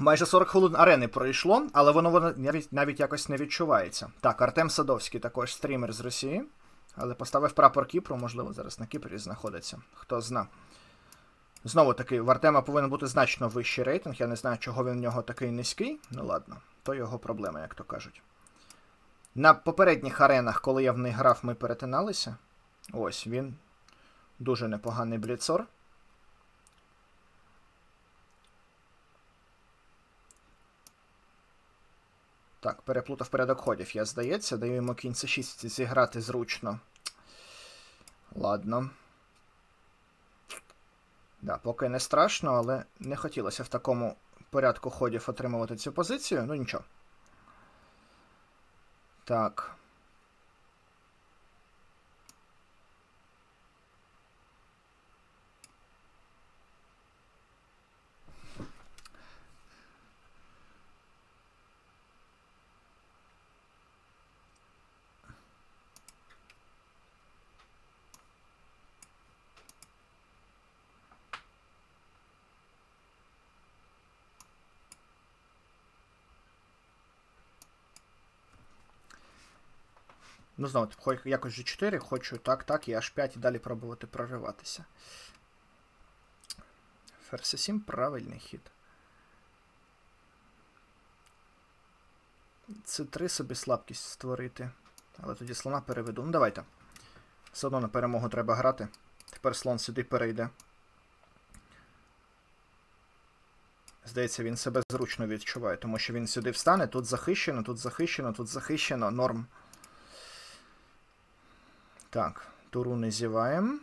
Майже 40 хвилин арени пройшло, але воно, навіть, навіть якось не відчувається. Так, Артем Садовський також стрімер з Росії, але поставив прапор Кіпру, можливо, зараз на Кіпрі знаходиться. Хто зна. Знову таки, в Артема повинен бути значно вищий рейтинг. Я не знаю, чого він в нього такий низький. Ну ладно, то його проблема, як то кажуть. На попередніх аренах, коли я в них грав, ми перетиналися. Ось він. Дуже непоганий бліцор. Так, переплутав порядок ходів, я здається, даю йому кінь c6 зіграти зручно. Ладно. Да, поки не страшно, але не хотілося в такому порядку ходів отримувати цю позицію. Ну нічого. Так. Ну, знову, хоч якось G4, хочу так, так, і H5 і далі пробувати прориватися. Ферзь 7 правильний хід. Це 3 собі слабкість створити. Але тоді слона переведу. Ну, давайте. Все одно на перемогу треба грати. Тепер слон сюди перейде. Здається, він себе зручно відчуває, тому що він сюди встане, тут захищено, тут захищено, тут захищено, норм. Так, туру не зіваємо.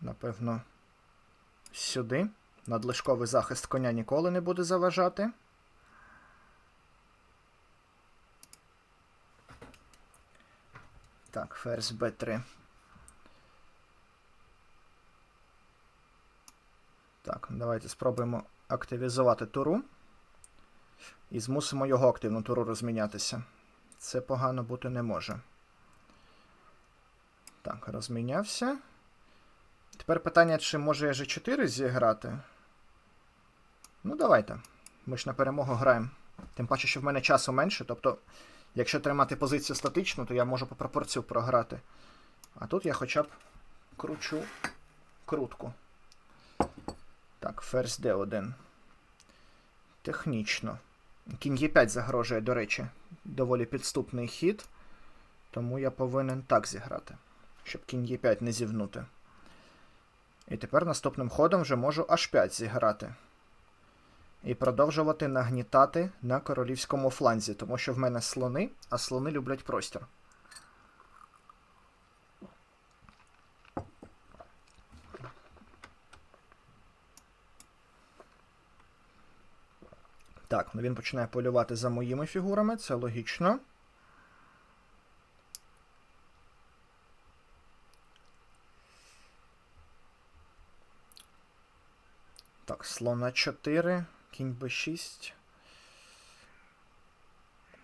Напевно, сюди. Надлишковий захист коня ніколи не буде заважати. Так, ферзь Б3. Так, давайте спробуємо активізувати туру. І змусимо його активну туру розмінятися. Це погано бути не може. Так, розмінявся. Тепер питання, чи може я G4 зіграти? Ну, давайте. Ми ж на перемогу граємо. Тим паче, що в мене часу менше. Тобто, якщо тримати позицію статичну, то я можу по пропорцію програти. А тут я хоча б кручу крутку. Так, ферзь D1. Технічно. Кінь Е5 загрожує, до речі, доволі підступний хід. Тому я повинен так зіграти щоб кінь Е5 не зівнути. І тепер наступним ходом вже можу H5 зіграти. І продовжувати нагнітати на королівському фланзі, тому що в мене слони, а слони люблять простір. Так, ну він починає полювати за моїми фігурами, це логічно. Так, слона 4, кінь b6.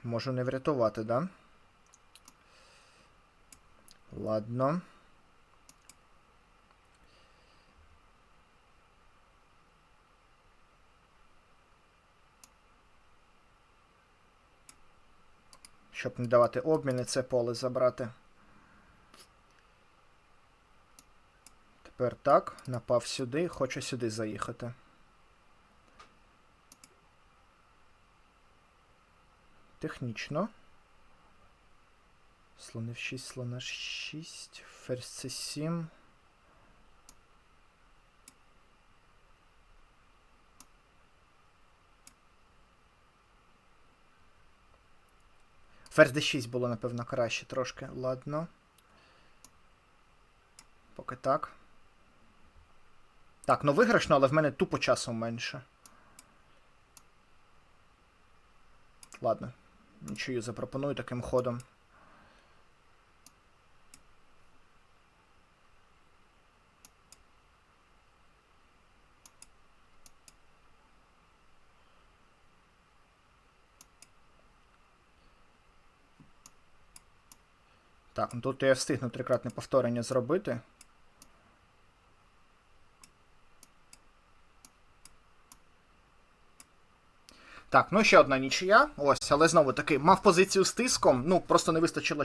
Можу не врятувати, да? Ладно. Щоб не давати обміни, це поле забрати. Тепер так, напав сюди, хочу сюди заїхати. Технічно. Слони в 6, слона 6, ферзь c 7. Ферзь d6 було, напевно, краще трошки. Ладно. Поки так. Так, ну виграшно, але в мене тупо часу менше. Ладно. Нічию запропоную таким ходом. Так, ну тут я встигну трикратне повторення зробити. Так, ну ще одна нічия. Ось, але знову таки, мав позицію з тиском. Ну, просто не вистачило